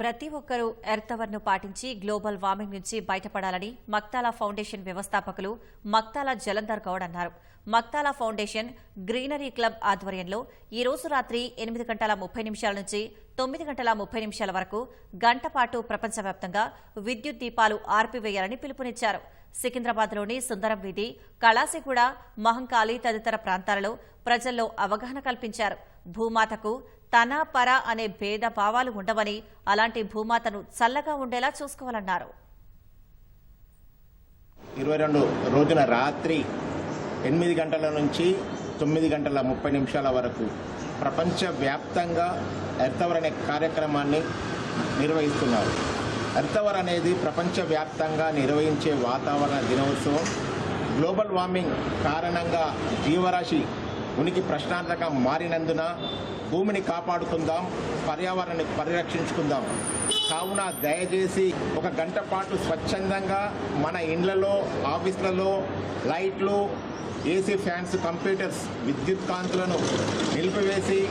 ప్రతి ఒక్కరూ ఎర్త్వర్ను పాటించి గ్లోబల్ వార్మింగ్ నుంచి బయటపడాలని మక్తాలా ఫౌండేషన్ వ్యవస్థాపకులు మక్తాలా జలంధర్ గౌడ్ అన్నారు. మక్తాలా ఫౌండేషన్ గ్రీనరీ క్లబ్ ఆధ్వర్యంలో ఈ రోజు రాత్రి ఎనిమిది గంటల ముప్పై నిమిషాల నుంచి తొమ్మిది గంటల ముప్పై నిమిషాల వరకు గంటపాటు ప్రపంచవ్యాప్తంగా విద్యుత్ దీపాలు ఆర్పివేయాలని పిలుపునిచ్చారు. సికింద్రాబాద్లోని సుందరం వీధి కళాసిగూడ మహంకాళి తదితర ప్రాంతాలలో ప్రజల్లో అవగాహన కల్పించారు. భూమాతకు తన పర అనే భేద భావాలు ఉండవని అలాంటి భూమాతను చల్లగా ఉండేలా చూసుకోవాలన్నారు. ఇరవై రెండు రోజున రాత్రి ఎనిమిది గంటల నుంచి తొమ్మిది గంటల ముప్పై నిమిషాల వరకు ప్రపంచవ్యాప్తంగా ఎర్తవర్ అనే కార్యక్రమాన్ని నిర్వహిస్తున్నారు. ఎర్తవర్ అనేది ప్రపంచవ్యాప్తంగా నిర్వహించే వాతావరణ దినోత్సవం. గ్లోబల్ వార్మింగ్ కారణంగా జీవరాశి ఉనికి ప్రశ్నార్థకంగా మారినందున భూమిని కాపాడుకుందాం పర్యావరణాన్ని పరిరక్షించుకుందాం. కావున దయచేసి ఒక గంట పాటు స్వచ్ఛందంగా మన ఇండ్లలో ఆఫీసులలో లైట్లు ఏసీ ఫ్యాన్స్ కంప్యూటర్స్ విద్యుత్ కాంతులను నిలిపివేసి